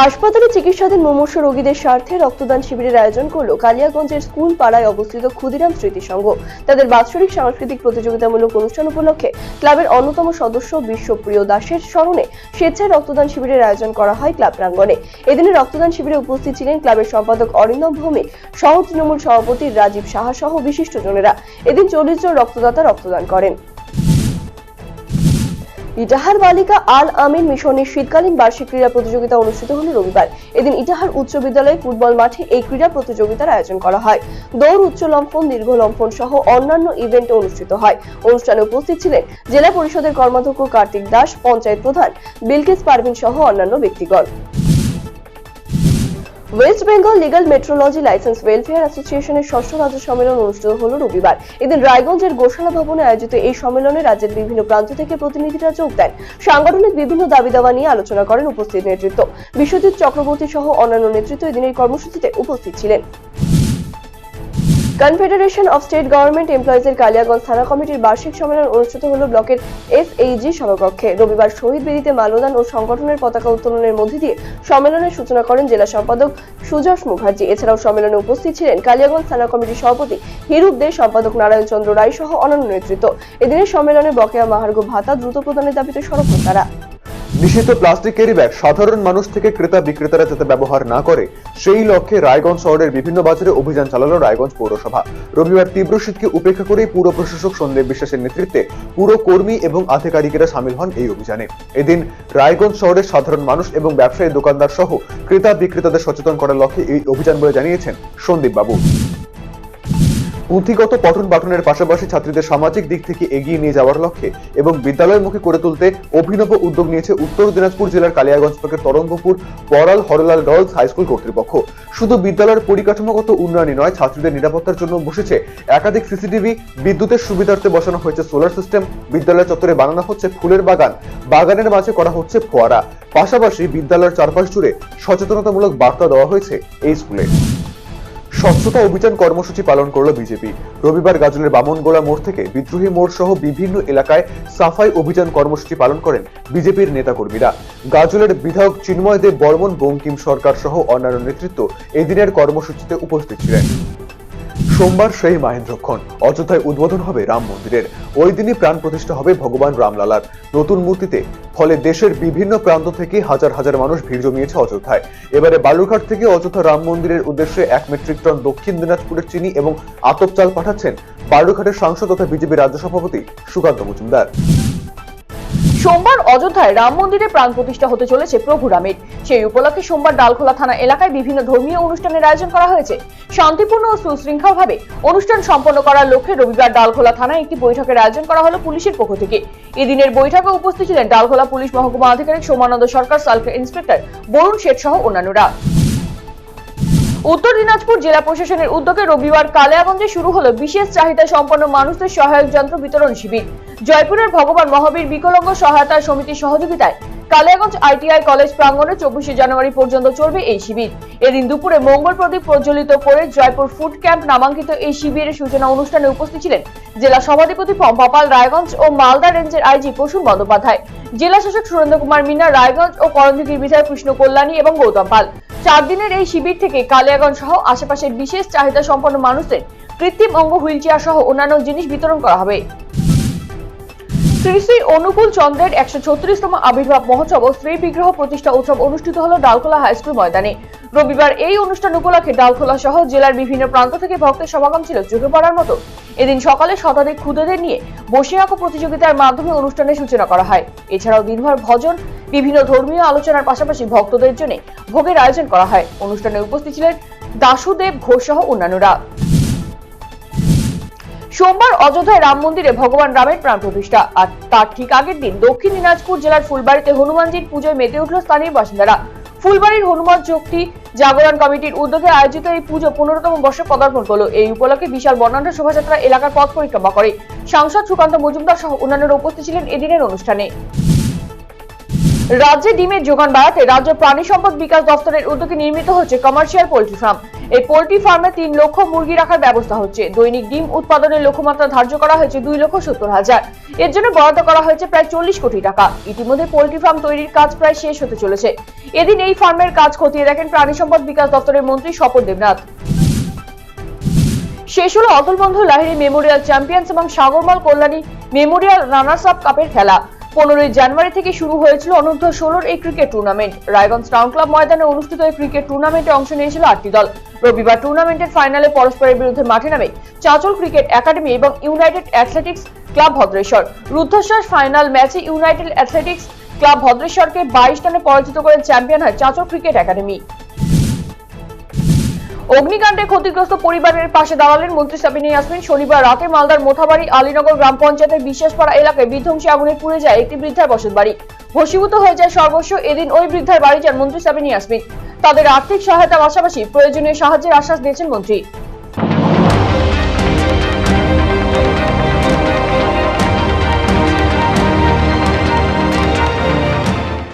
হাসপাতালে চিকিৎসাধীন মুমূর্ষ রোগীদের স্বার্থে রক্তদান শিবিরের আয়োজন করল কালিয়াগঞ্জের স্কুল পাড়ায় অবস্থিত ক্ষুদিরাম স্মৃতি সংঘ। তাদের বাৎসরিক সাংস্কৃতিক প্রতিযোগিতামূলক অনুষ্ঠান উপলক্ষে ক্লাবের অন্যতম সদস্য বিশ্বপ্রিয় দাসের স্মরণে স্বেচ্ছায় রক্তদান শিবিরের আয়োজন করা হয় ক্লাব প্রাঙ্গণে। এদিনে রক্তদান শিবিরে উপস্থিত ছিলেন ক্লাবের সম্পাদক অরিন্দম ভৌমিক সহ তৃণমূল সভাপতি রাজীব সাহা সহ বিশিষ্টজনেরা। এদিন চল্লিশ জন রক্তদাতা রক্তদান করেন। ইটাহার বালিকা আল আমিন মিশনের শীতকালীন বার্ষিক ক্রীড়া প্রতিযোগিতা অনুষ্ঠিত হল রবিবার। এদিন ইটাহার উচ্চ বিদ্যালয়ে ফুটবল মাঠে এই ক্রীড়া প্রতিযোগিতার আয়োজন করা হয়। দৌড়, উচ্চ লম্ফন, দীর্ঘ লম্ফন সহ অন্যান্য ইভেন্ট অনুষ্ঠিত হয়। অনুষ্ঠানে উপস্থিত ছিলেন জেলা পরিষদের কর্মাধ্যক্ষ কার্তিক দাস, পঞ্চায়েত প্রধান বিলকিস পারভিন সহ অন্যান্য ব্যক্তিগণ। West Bengal legal metrology licence welfare অ্যাসোসিয়েশনের ষষ্ঠ রাজ্য সম্মেলন অনুষ্ঠিত হল রবিবার। এদিন রায়গঞ্জের গোশালা ভবনে আয়োজিত এই সম্মেলনে রাজ্যের বিভিন্ন প্রান্ত থেকে প্রতিনিধিরা যোগ দেন। সাংগঠনিক বিভিন্ন দাবি দাওয়া নিয়ে আলোচনা করেন উপস্থিত নেতৃত্ব। বিশ্বজিৎ চক্রবর্তী সহ অন্যান্য নেতৃত্ব এদিন এই কর্মসূচিতে উপস্থিত ছিলেন। কনফেডারেশন অফ স্টেট গভর্নমেন্ট এমপ্লয়িজের কালিয়াগঞ্জ থানা কমিটির বার্ষিক সম্মেলন অনুষ্ঠিত হল ব্লকের এফএইজি সভাকক্ষে। রবিবার শহীদ বেদিতে মালদান ও সংগঠনের পতাকা উত্তোলনের মধ্যে দিয়ে সম্মেলনের সূচনা করেন জেলা সম্পাদক সুযশ মুখার্জি। এছাড়াও সম্মেলনে উপস্থিত ছিলেন কালিয়াগঞ্জ থানা কমিটির সভাপতি হিরুপ দে, সম্পাদক নারায়ণ চন্দ্র রায় সহ অন্যান্য নেতৃত্ব। এদিনের সম্মেলনে বকেয়া মাহার্ঘ ভাতা দ্রুত প্রদানের দাবিতে সরব তারা। নিষিদ্ধ প্লাস্টিক ক্যারি ব্যাগ সাধারণ মানুষ থেকে ক্রেতা বিক্রেতারা যাতে ব্যবহার না করে, সেই লক্ষ্যে রায়গঞ্জ শহরের বিভিন্ন বাজারে অভিযান চালালো রায়গঞ্জ পৌরসভা। রবিবার তীব্র শীতকে উপেক্ষা করে পুর প্রশাসক সন্দীপ বিশ্বাসের নেতৃত্বে পুরো কর্মী এবং আধিকারিকেরা সামিল হন এই অভিযানে। এদিন রায়গঞ্জ শহরের সাধারণ মানুষ এবং ব্যবসায়ী দোকানদার সহ ক্রেতা বিক্রেতাদের সচেতন করার লক্ষ্যে এই অভিযান বলে জানিয়েছেন সন্দীপ বাবু পুঁথিগত পঠন পাঠনের পাশাপাশি ছাত্রীদের সামাজিক দিক থেকে এগিয়ে নিয়ে যাওয়ার লক্ষ্যে এবং বিদ্যালয়মুখী করে তুলতে অভিনব উদ্যোগ নিয়েছে উত্তর দিনাজপুর জেলার কালিয়াগঞ্জ ব্লকের Tarangapur Paral Harlal girls high school কর্তৃপক্ষ। শুধু বিদ্যালয়ের পরিকাঠামোগত উন্নয়নই নয়, ছাত্রীদের নিরাপত্তার জন্য বসেছে একাধিক সিসিটিভি, বিদ্যুতের সুবিধার্থে বসানো হয়েছে সোলার সিস্টেম। বিদ্যালয় চত্বরে বানানো হচ্ছে ফুলের বাগান। বাগানের মাঝে করা হচ্ছে ফোয়ারা। পাশাপাশি বিদ্যালয়ের চারপাশ জুড়ে সচেতনতামূলক বার্তা দেওয়া হয়েছে এই স্কুলে। স্বচ্ছতা অভিযান কর্মসূচি পালন করল বিজেপি। রবিবার গাজলের বামনগোলা মোড় থেকে বিদ্রোহী মোড় সহ বিভিন্ন এলাকায় সাফাই অভিযান কর্মসূচি পালন করেন বিজেপির নেতাকর্মীরা। গাজলের বিধায়ক চিন্ময় দেব বর্মন বঙ্কিম সরকার সহ অন্যান্য নেতৃত্ব এদিনের কর্মসূচিতে উপস্থিত ছিলেন। সোমবার সেই মাহেন্দ্রক্ষণ। অযোধ্যায় উদ্বোধন হবে রাম মন্দিরের। ওই দিনই প্রাণ প্রতিষ্ঠা হবে ভগবান রামলালার। নতুন মূর্তিতে। ফলে দেশের বিভিন্ন প্রান্ত থেকে হাজার হাজার মানুষ ভিড় জমিয়েছে অযোধ্যায়। এবারে বালুরঘাট থেকে অযোধ্যা রাম মন্দিরের উদ্দেশ্যে এক মেট্রিক টন দক্ষিণ দিনাজপুরের চিনি এবং আতপ চাল পাঠাচ্ছেন বালুরঘাটের সাংসদ তথা বিজেপি রাজ্য সভাপতি সুকান্ত মজুমদার। সোমবার অযোধ্যায় রাম মন্দিরে প্রাণ প্রতিষ্ঠা হতে চলেছে প্রভু রামের। সেই উপলক্ষে সোমবার ডালখোলা থানা এলাকায় বিভিন্ন ধর্মীয় অনুষ্ঠানের আয়োজন করা হয়েছে। শান্তিপূর্ণ ও সুশৃঙ্খলভাবে অনুষ্ঠান সম্পন্ন করার লক্ষ্যে রবিবার ডালখোলা থানায় একটি বৈঠকের আয়োজন করা হলো পুলিশের পক্ষ থেকে। এদিনের বৈঠকে উপস্থিত ছিলেন ডালখোলা পুলিশ মহকুমা আধিকারিক সোমানন্দ সরকার সার্কেল ইন্সপেক্টর বরুণ শেঠ সহ অন্যান্যরা। উত্তর দিনাজপুর জেলা প্রশাসনের উদ্যোগে রবিবার কালিয়াগঞ্জে শুরু হলো বিশেষ চাহিদা সম্পন্ন মানুষদের সহায়ক যন্ত্র বিতরণ শিবির। জয়পুরের ভগবান মহাবীর বিকলঙ্গ সহায়তা সমিতির সহযোগিতায় কালিয়াগঞ্জ আইটিআই কলেজ প্রাঙ্গণে চব্বিশে জানুয়ারি পর্যন্ত চলবে এই শিবির। এদিন দুপুরে মঙ্গল প্রদীপ প্রজ্বলিত করে জয়পুর ফুড ক্যাম্প নামাঙ্কিত এই শিবিরের সূচনা অনুষ্ঠানে উপস্থিত ছিলেন জেলা সভাধিপতি পম্পা পাল রায়গঞ্জ ও মালদা রেঞ্জের আইজি প্রসূন বন্দ্যোপাধ্যায়। জেলা শাসক সুরেন্দ্র কুমার মিনা রায়গঞ্জ ও করণদিঘির বিধায়ক কৃষ্ণ কল্যাণী এবং গৌতম পাল। চার দিনের এই শিবির থেকে কালিয়াগঞ্জ সহ আশেপাশের বিশেষ চাহিদা সম্পন্ন মানুষদের কৃত্রিম অঙ্গ হুইল চেয়ার সহ অন্যান্য জিনিস বিতরণ করা হবে। শ্রী শ্রী অনুকূল চন্দ্রের একশো ছত্রিশতম আবির্ভাব মহোৎসব ও স্ত্রী বিগ্রহ প্রতিষ্ঠা উৎসব অনুষ্ঠিত হল ডালখোলা হাই স্কুল ময়দানে। রবিবার এই অনুষ্ঠান উপলক্ষে ডালখোলা সহ জেলার বিভিন্ন প্রান্ত থেকে ভক্তের সমাগম ছিল চোখে পড়ার মতো। এদিন সকালে শতাধিক ক্ষুদেদের নিয়ে বসে আঁকো প্রতিযোগিতার মাধ্যমে অনুষ্ঠানের সূচনা করা হয়। এছাড়াও দিনভর ভজন, বিভিন্ন ধর্মীয় আলোচনার পাশাপাশি ভক্তদের জন্য ভোগের আয়োজন করা হয়। অনুষ্ঠানে উপস্থিত ছিলেন দাশুদেব ঘোষ সহ অন্যান্যরা। সোমবার অযোধ্যায় রাম মন্দিরে ভগবান রামের প্রাণ প্রতিষ্ঠা। আর তার ঠিক আগের দিন দক্ষিণ দিনাজপুর জেলার ফুলবাড়িতে হনুমানজির পুজোয় মেতে উঠল স্থানীয় বাসিন্দারা। ফুলবাড়ির হনুমান শক্তি জাগরণ কমিটির উদ্যোগে আয়োজিত এই পুজো পনেরোতম বর্ষে পদার্পণ করল। এই উপলক্ষে বিশাল বর্ণাঢ্য শোভাযাত্রা এলাকার পথ পরিক্রমা করে। সাংসদ সুকান্ত মজুমদার সহ অন্যান্যরা উপস্থিত ছিলেন এদিনের অনুষ্ঠানে। রাজ্যে ডিমের যোগান বাড়াতে রাজ্য প্রাণী সম্পদ বিকাশ দপ্তরের উদ্যোগে নির্মিত হচ্ছে কমার্শিয়াল পোল্ট্রি ফার্ম। এই পোল্ট্রি ফার্মে তিন লক্ষ মুরগি রাখার ব্যবস্থা হচ্ছে। দৈনিক ডিম উৎপাদনের লক্ষ্যমাত্রা ধার্য করা হয়েছে দুই লক্ষ সত্তর হাজার। এর জন্য বরাদ্দ করা হয়েছে প্রায় চল্লিশ কোটি টাকা। ইতিমধ্যে পোল্ট্রি ফার্ম তৈরির কাজ প্রায় শেষ হতে চলেছে। এদিন এই ফার্মের কাজ খতিয়ে দেখেন প্রাণী সম্পদ বিকাশ দপ্তরের মন্ত্রী স্বপন দেবনাথ। শেষ হলো অতুল বন্ধু লাহিড়ী মেমোরিয়াল চ্যাম্পিয়ন্স এবং Sagarmal Kalyani memorial runners up কাপের খেলা। পনেরোই জানুয়ারি থেকে শুরু হয়েছিল অনূর্ধ্ব ষোলোর এই cricket tournament. Raiganj town club ময়দানে অনুষ্ঠিত এই ক্রিকেট টুর্নামেন্টে অংশ নিয়েছিল আটটি দল। রবিবার টুর্নামেন্টের ফাইনালে পরস্পরের বিরুদ্ধে মাঠে নামে চাঁচল ক্রিকেট একাডেমি এবং ইউনাইটেড অ্যাথলেটিক্স ক্লাব ভদ্রেশ্বর। রুদ্ধশ্বাস ফাইনাল ম্যাচে ইউনাইটেড অ্যাথলেটিক্স ক্লাব ভদ্রেশ্বরকে বাইশ রানে পরাজিত করে চ্যাম্পিয়ন হয় চাঁচল ক্রিকেট একাডেমি। অগ্নিকাণ্ডে ক্ষতিগ্রস্ত পরিবারের পাশে দাঁড়ালেন মন্ত্রী সাবিনা ইয়াসমিন। শনিবার রাতে মালদার মোথাবাড়ি আলীনগর গ্রাম পঞ্চায়েতের বিশ্বাসপাড়া এলাকায় বিধ্বংসী আগুনে পুড়ে যায় একটি বৃদ্ধার বসত বাড়ি ভসীভূত হয়ে যায় সর্বস্ব, এদিন ওই বৃদ্ধার বাড়ি যান মন্ত্রী সাবিনা ইয়াসমিন। তাদের আর্থিক সহায়তার পাশাপাশি প্রয়োজনীয় সাহায্যের আশ্বাস দিয়েছেন মন্ত্রী।